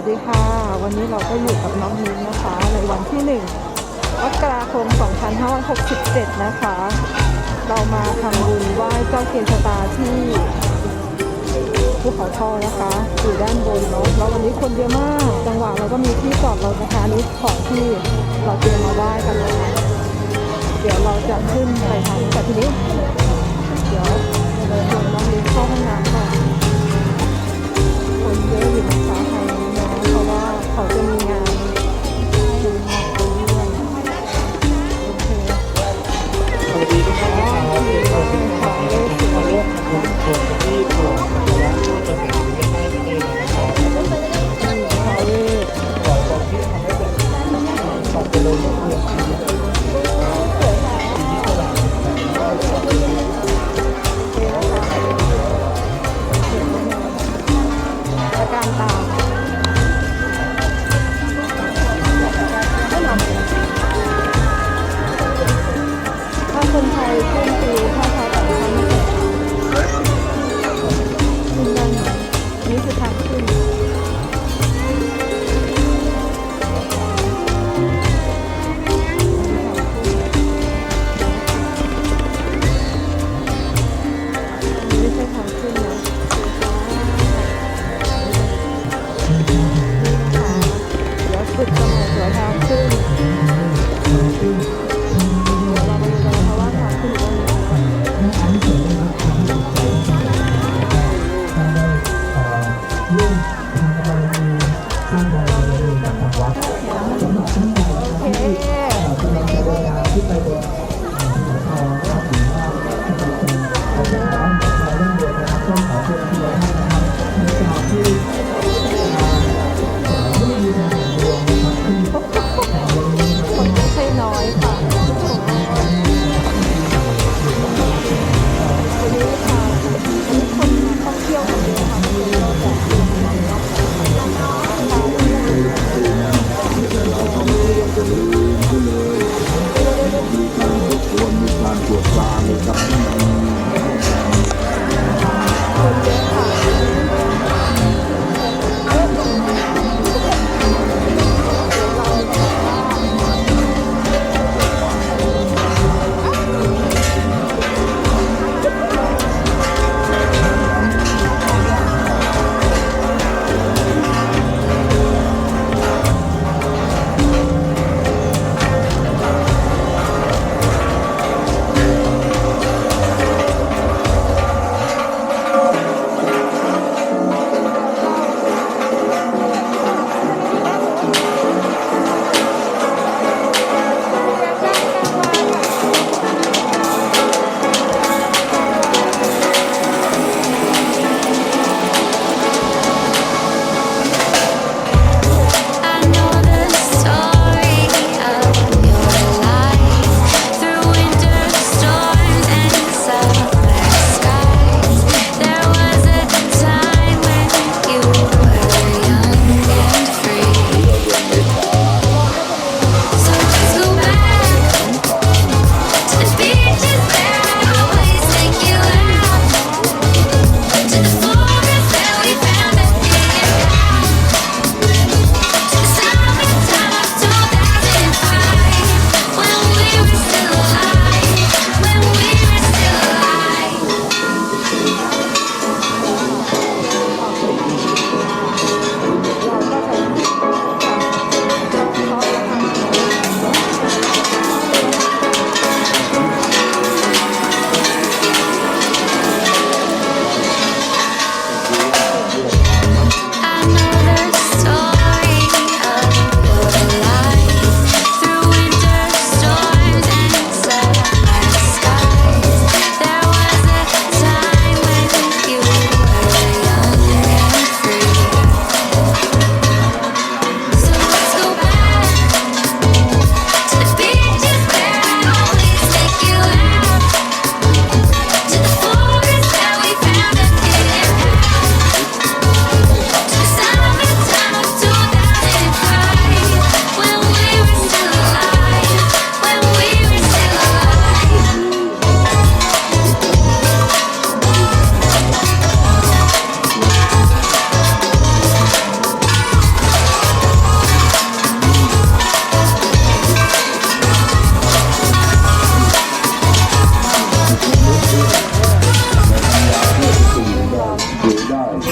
วัสดีค่ะ วันนี้เราก็อยู่กับน้องมิ้นนะคะ ในวันที่1มกราคม 2567 นะคะ เรามาทำบุญไหว้เจ้าเกณฑ์ชะตาที่ภูเขาทอนะคะอยู่ด้านบนเนาะแล้ววันนี้คนเยอะมาก จังหวะเราก็มีที่จอดเรานะคะนี่ของที่เราเตรียมมาไหว้กันนะคะเดี๋ยวเราจะขึ้นไปทางแต่ทีนี้เดี๋ยวเราชวนน้องมิ้นเข้าห้องน้ำก่อนคนเยอะอยู่นะคะ 哦，对。 คือทางขึ้นสุดสมองหัวทางขึ้น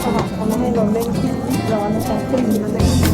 เสลับเขาไม่ให้เราเล่นร้อนนะคะขึ้นมันไม่